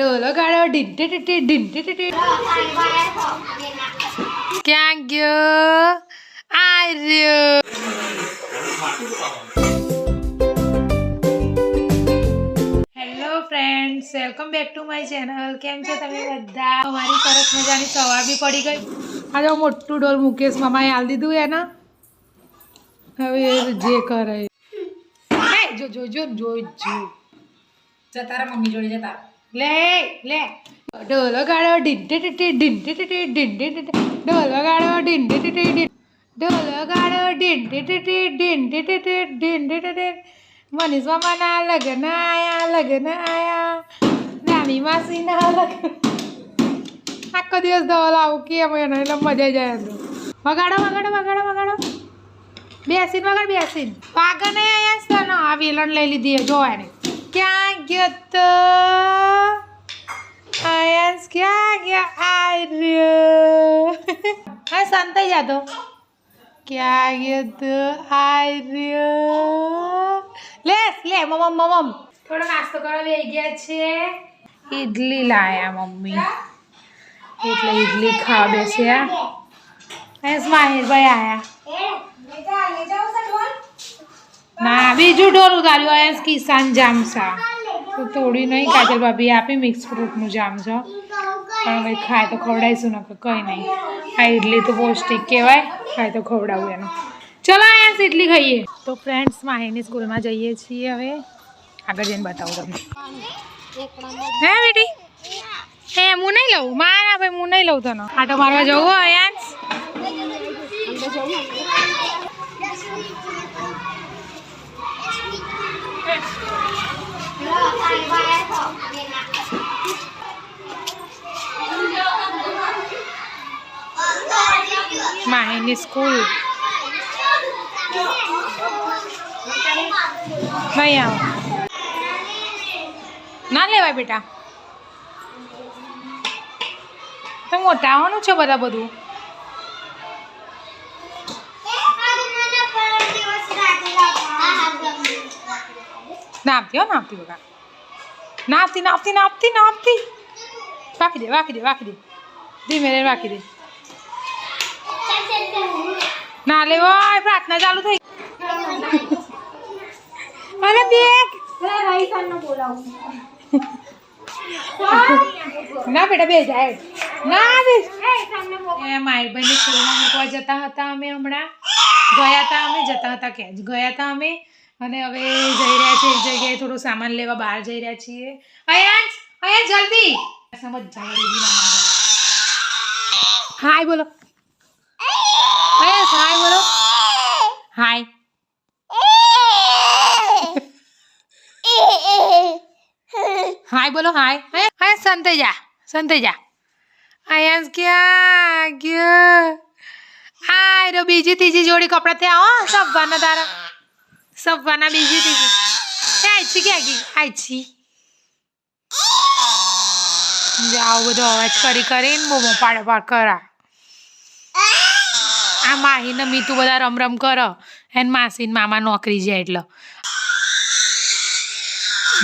ઢોલો ગાડો ઢીંટી ઢીંટી ક્યાં ગયો? આર્યો. Hello friends welcome back to my channel કેમ છો તમે બધા? અમારી સરસ મજાની સવાર બી પડી ગઈ. આજે મોટું ડોલ મુકેશ મામાએ આલ દીધું એના. હવે જે કરે. જો જો જો જો જો. જતા મમ્મી જોડે જતા લે લે ઢોલો વગાડો ઢીંટી ટીટી ઢીંટી ટીટી ઢીંટી ટીટી ઢોલ વગાડો ઢીંટી ટીટી ઢીં- ઢોલો ગાડો ઢીંટી ટીટી ઢીંટી ટીટી ઢીંટી ટીટી મનીષ મામાના લગ્ન આયા લગ્ન આયા નાની માસીના લગ્ન આખો દિવસ ધવલ આવું કેમ એનો એટલે મજા આવી જાય અંદર વગાડો વગાડો વગાડો વગાડો બેસીને વગાડ બેસીને વાગા નહીં અહીંયા છે ને આ વેલણ લઈ લીધી જોવાની ક્યાં ગયો તો આયન્સ ક્યાં ગયા આર્યો હા સંતાઈ જાતો ક્યાં ગયો તો આર્યો લેસ લે મમ્મ મમ્મ થોડો નાસ્તો કરવા બેસી ગયા છે ઈડલી લાયા મમ્મી એટલે ઈડલી ખાવા બેસ્યા અહીં માહિરભાઈ આયા ના બીજું ઢોર ઉતાર્યું અહીંયા કિસાન જામ સા તો તોડી નહીં કાજલ ભાભી, આપી મિક્સ ફ્રૂટનું જામ છે પણ ભાઈ ખાય તો ખવડાવીશું ને કંઈ નહીં. આ ઇડલી તો પૌષ્ટિક કહેવાય, ખાય તો ખવડાવું એનું. ચલો અહીંયા ઇડલી ખાઈએ. તો ફ્રેન્ડ્સ માહિની સ્કૂલમાં જઈએ છીએ હવે. આગળ જઈને બતાવું તમને. હે, બેટી? હે હું નહીં લઉં? મારા ભાઈ હું નહીં લઉં તને. આટો મારવા જવું અહીંયા માહિની સ્કૂલ. નહીં આવો. ના લેવાય બેટા. તો મોટાવાનું છે બધા બધું. નાપતી હો નાપતી બકા નાપતી નાપતી નાપતી નાપતી વાકી દે વાકી દે વાકી દે. ધીમે રે વાકી દે. ના લેવો પ્રાર્થના ચાલુ થઈ અરે બેગ ના બેટા, બે જાય ના બે એ માયરભાઈની સ્કૂલમાં મૂકવા જતા હતા અમે હમણાં. ગયા હતા અમે, જતા હતા કે ગયા હતા અમે. અને હવે જઈ રહ્યા છીએ એક જગ્યાએ થોડું સામાન લેવા બહાર જઈ રહ્યા છીએ. અયાંશ અયાંશ જલ્દી. સમજ જાવ હાય, બોલો. અયાંશ હાય બોલો. હાય હાય બોલો હાય હાય સંતે જા સંતે જા આયાસ ક્યાં ગયો હાય રો બીજી, ત્રીજી જોડી કપડા થયા, હો. સબ્બાના તારા. સબ્બાના બીજી, ત્રીજી. આઈછી ક્યાં ગઈ? આઈછી જાઓ બધો અવાજ કરી, કરીને બહુ પાડે પાડ કરા. આ માહીને મીતું બધા રમ રમ કરો. એને માસીને મામા નોકરી જાય એટલે.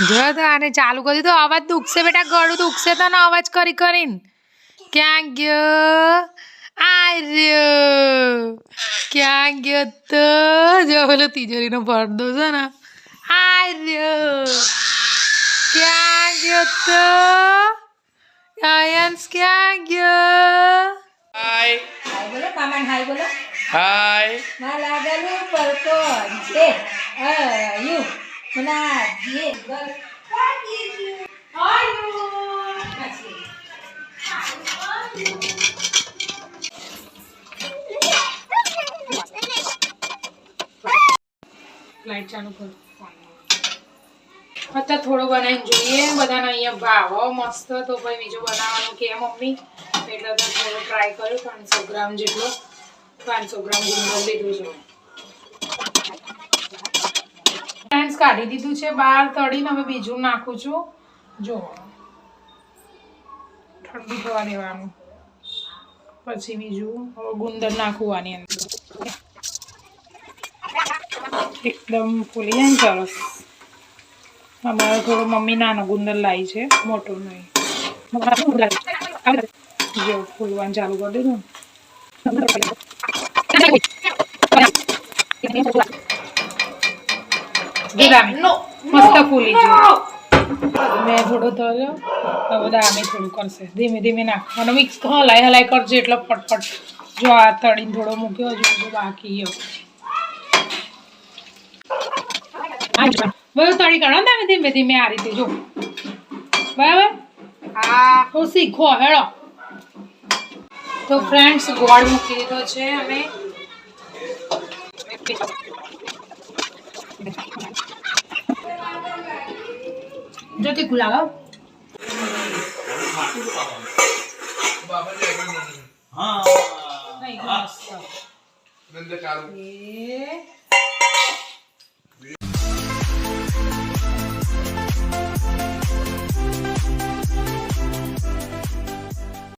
જો તો આને ચાલુ કરી તો અવાજ દુખશે બેટા, ગળું દુખશે તો ને અવાજ કરી કરીને. ક્યાં ગયો? આર્યો. ક્યાં ગયો તો? જો પેલો તિજોરીનો પડદો છે ને. આર્યો. ક્યાં ગયો તો? આયન્સ ક્યાં ગયો? મામા હાય બોલો. હાય. માં લાગેલું પરકો છે અયુ. મના જે ગલ. લાઈટ ચાલુ કર. અત્યારે થોડો બનાવીને જોઈએ. બધાને અહીંયા ભાવો મસ્ત. તો ભાઈ બીજું બનાવવાનું કે મમ્મી? કાઢી દીધું છે બહાર તળીને હવે બીજું નાખું છું. જો, ઠંડુ થવા દેવાનું. પછી બીજું હવે ગુંદર નાખવું અંદર. એકદમ ફૂલી જાય ને સરસ. અમારે થોડો મમ્મી નાનો ગુંદર લાવી છે, મોટો નહીં. જો ફૂલવાનું ચાલુ કરી દીધું ધીમે ધીમે નાખ અને મિક્સ હલાય હલાય કરજો એટલે ફટફટ જો આ તળીને થોડો મૂક્યો જો બાકી બધું તળી ને તમે ધીમે ધીમે આ રીતે જો બરાબર હા હું શીખો હેળો તો ફ્રેન્ડ્સ ગોળ મૂકી દીધો છે અમે જોતી ગુલાબ હા. નહીં